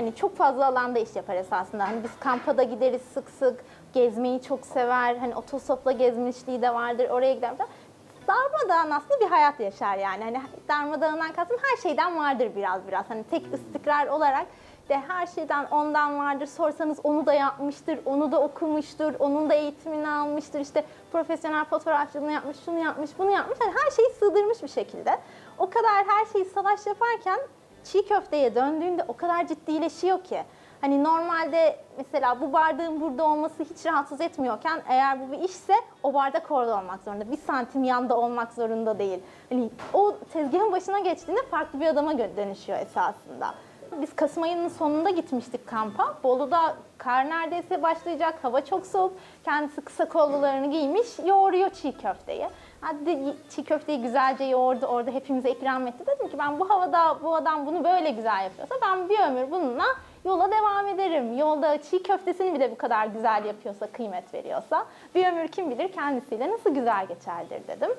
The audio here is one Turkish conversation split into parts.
Hani çok fazla alanda iş yapar esasında. Hani biz kampa da gideriz sık sık. Gezmeyi çok sever. Hani otostopla gezmişliği de vardır. Oraya gider. Darmadağın aslında bir hayat yaşar yani. Hani darmadağından kastım her şeyden vardır biraz biraz. Hani tek istikrar olarak de her şeyden ondan vardır. Sorsanız onu da yapmıştır, onu da okumuştur, onun da eğitimini almıştır. İşte profesyonel fotoğrafçılığını yapmış, şunu yapmış, bunu yapmış. Hani her şeyi sığdırmış bir şekilde. O kadar her şeyi salaş yaparken çiğ köfteye döndüğünde o kadar ciddileşiyor ki. Hani normalde mesela bu bardağın burada olması hiç rahatsız etmiyorken eğer bu bir işse o bardak orada olmak zorunda. Bir santim yanda olmak zorunda değil. Hani o tezgahın başına geçtiğinde farklı bir adama dönüşüyor esasında. Biz Kasım ayının sonunda gitmiştik kampa. Bolu'da kar neredeyse başlayacak. Hava çok soğuk. Kendisi kısa kollularını giymiş. Yoğuruyor çiğ köfteyi. Hadi çiğ köfteyi güzelce yoğurdu. Orada hepimize ikram etti. Dedim ki ben bu havada bu adam bunu böyle güzel yapıyorsa ben bir ömür bununla yola devam ederim. Yolda çiğ köftesini bile bu kadar güzel yapıyorsa, kıymet veriyorsa bir ömür kim bilir kendisiyle nasıl güzel geçerdir dedim.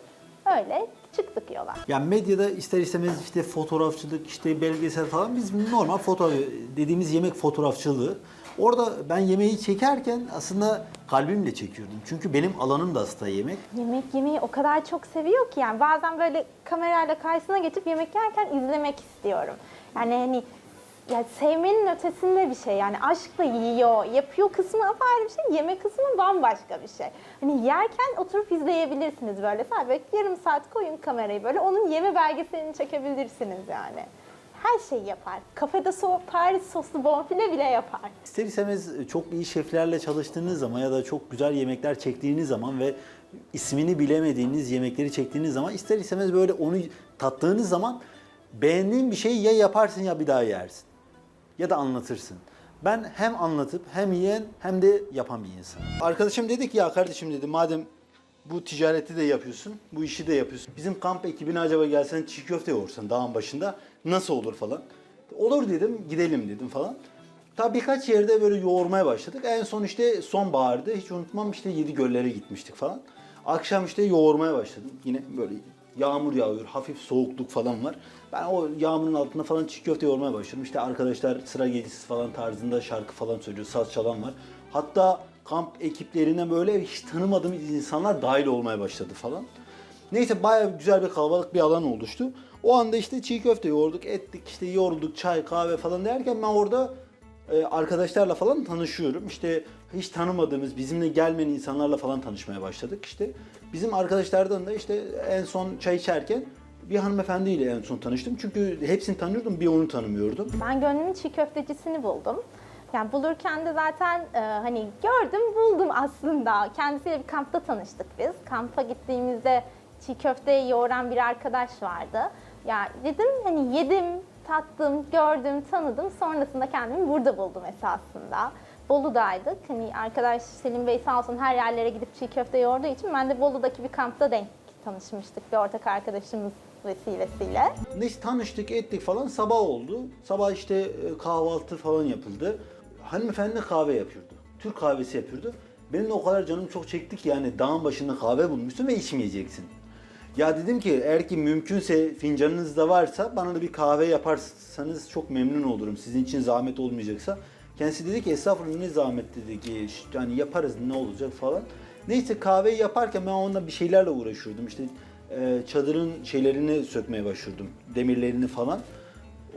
Öyle çıktık yola. Yani medyada ister istemez işte fotoğrafçılık, işte belgesel falan biz normal foto dediğimiz yemek fotoğrafçılığı. Orada ben yemeği çekerken aslında kalbimle çekiyordum. Çünkü benim alanım da aslında yemek. Yemek yemeyi o kadar çok seviyor ki yani bazen böyle kamerayla karşısına geçip yemek yerken izlemek istiyorum. Yani hani ya sevmenin ötesinde bir şey yani aşkla yiyor, yapıyor kısmı apayrı bir şey, yeme kısmı bambaşka bir şey. Hani yerken oturup izleyebilirsiniz böyle sadece yarım saat koyun kamerayı böyle onun yeme belgeselini çekebilirsiniz yani. Her şeyi yapar. Kafede so Paris soslu bonfile bile yapar. İster istemez çok iyi şeflerle çalıştığınız zaman ya da çok güzel yemekler çektiğiniz zaman ve ismini bilemediğiniz yemekleri çektiğiniz zaman ister istemez böyle onu tattığınız zaman beğendiğin bir şeyi ya yaparsın ya bir daha yersin. Ya da anlatırsın. Ben hem anlatıp hem yiyen hem de yapan bir insanım. Arkadaşım dedi ki ya kardeşim dedi madem bu ticareti de yapıyorsun, bu işi de yapıyorsun. Bizim kamp ekibine acaba gelsen çiğ köfte yoğursan dağın başında nasıl olur falan. Olur dedim, gidelim dedim falan. Ta birkaç yerde böyle yoğurmaya başladık. En son işte sonbaharda hiç unutmam işte yedi göllere gitmiştik falan. Akşam işte yoğurmaya başladım. Yine böyle yağmur yağıyor, hafif soğukluk falan var. Ben o yağmurun altında falan çiğ köfte yoğurmaya başladım. İşte arkadaşlar sıra gecesi falan tarzında şarkı falan söylüyor, saz çalan var. Hatta kamp ekiplerine böyle hiç tanımadığımız insanlar dahil olmaya başladı falan. Neyse bayağı güzel bir kalabalık bir alan oluştu. O anda işte çiğ köfte yoğurduk, ettik, işte yorulduk, çay, kahve falan derken ben orada arkadaşlarla falan tanışıyorum. İşte hiç tanımadığımız, bizimle gelmeyen insanlarla falan tanışmaya başladık. İşte bizim arkadaşlardan da işte en son çay içerken bir hanımefendiyle en son tanıştım. Çünkü hepsini tanıyordum, bir onu tanımıyordum. Ben gönlümün çiğ köftecisini buldum. Yani bulurken de zaten e, hani gördüm buldum aslında. Kendisiyle bir kampta tanıştık biz. Kampa gittiğimizde çiğ köfte yoğuran bir arkadaş vardı. Ya dedim hani yedim, tattım, gördüm, tanıdım. Sonrasında kendimi burada buldum esasında. Bolu'daydık. Hani arkadaş Selim Bey sağ olsun her yerlere gidip çiğ köfte yoğurduğu için ben de Bolu'daki bir kampta denk tanışmıştık bir ortak arkadaşımız vesilesiyle. Neyse tanıştık ettik falan sabah oldu. Sabah işte e, kahvaltı falan yapıldı. Hanımefendi kahve yapıyordu. Türk kahvesi yapıyordu. Benim de o kadar canım çok çekti ki yani dağın başında kahve bulmuşsun ve içmeyeceksin. Ya dedim ki eğer ki mümkünse fincanınız da varsa bana da bir kahve yaparsanız çok memnun olurum. Sizin için zahmet olmayacaksa. Kendisi dedi ki estağfurullah ne zahmet dedi ki "Ş- yani yaparız ne olacak falan. Neyse kahveyi yaparken ben onunla bir şeylerle uğraşıyordum. İşte çadırın şeylerini sökmeye başladım. Demirlerini falan.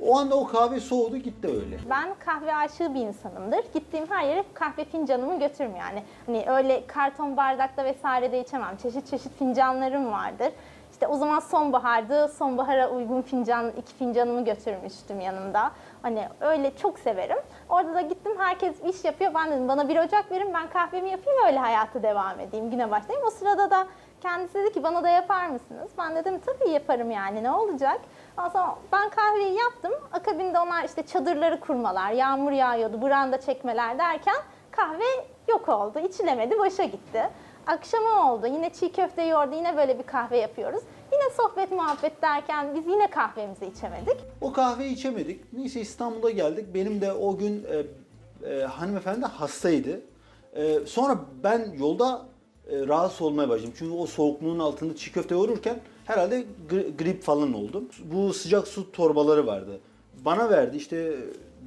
O anda o kahve soğudu gitti öyle. Ben kahve aşığı bir insanımdır. Gittiğim her yere kahve fincanımı götürürüm yani. Hani öyle karton bardakta vesaire de içemem. Çeşit çeşit fincanlarım vardır. İşte o zaman sonbahardı. Sonbahara uygun fincan, iki fincanımı götürmüştüm yanımda. Hani öyle çok severim. Orada da gittim herkes iş yapıyor. Ben dedim bana bir ocak verin ben kahvemi yapayım öyle hayata devam edeyim. Güne başlayayım. O sırada da kendisi dedi ki bana da yapar mısınız? Ben dedim tabii yaparım yani ne olacak? Sonra ben kahveyi yaptım. Akabinde onlar işte çadırları kurmalar, yağmur yağıyordu, branda çekmeler derken kahve yok oldu. içilemedi, boşa gitti. Akşama oldu. Yine çiğ köfte yoğurdu. Yine böyle bir kahve yapıyoruz. Yine sohbet muhabbet derken biz yine kahvemizi içemedik. O kahveyi içemedik. Neyse İstanbul'a geldik. Benim de o gün e, e, hanımefendi hastaydı. E, sonra ben yolda e, rahatsız olmaya başladım. Çünkü o soğukluğun altında çiğ köfte yoğururken herhalde gri- grip falan oldum. Bu sıcak su torbaları vardı. Bana verdi işte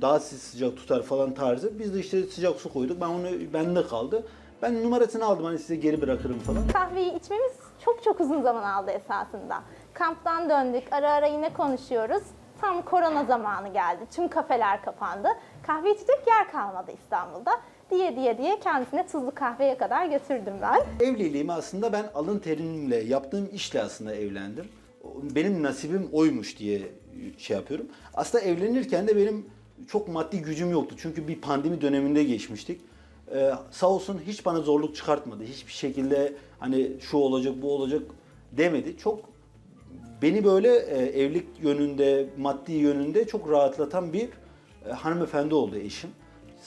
daha sizi sıcak tutar falan tarzı. Biz de işte sıcak su koyduk. Ben onu bende kaldı. Ben numarasını aldım hani size geri bırakırım falan. Kahveyi içmemiz çok çok uzun zaman aldı esasında. Kamptan döndük, ara ara yine konuşuyoruz. Tam korona zamanı geldi, tüm kafeler kapandı. Kahve içecek yer kalmadı İstanbul'da. Diye diye diye kendisine tuzlu kahveye kadar götürdüm ben. Evliliğimi aslında ben alın terimle yaptığım işle aslında evlendim. Benim nasibim oymuş diye şey yapıyorum. Aslında evlenirken de benim çok maddi gücüm yoktu. Çünkü bir pandemi döneminde geçmiştik. Ee, sağ olsun hiç bana zorluk çıkartmadı. Hiçbir şekilde hani şu olacak bu olacak demedi. Çok beni böyle e, evlilik yönünde, maddi yönünde çok rahatlatan bir e, hanımefendi oldu eşim.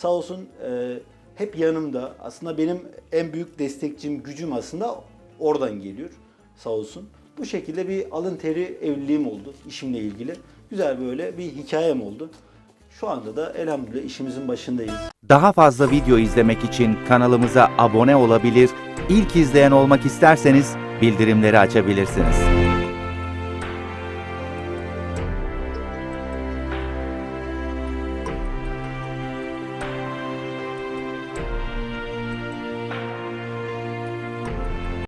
Sağ olsun e, hep yanımda. Aslında benim en büyük destekçim, gücüm aslında oradan geliyor. Sağ olsun. Bu şekilde bir alın teri evliliğim oldu işimle ilgili. Güzel böyle bir hikayem oldu. Şu anda da elhamdülillah işimizin başındayız. Daha fazla video izlemek için kanalımıza abone olabilir, ilk izleyen olmak isterseniz bildirimleri açabilirsiniz.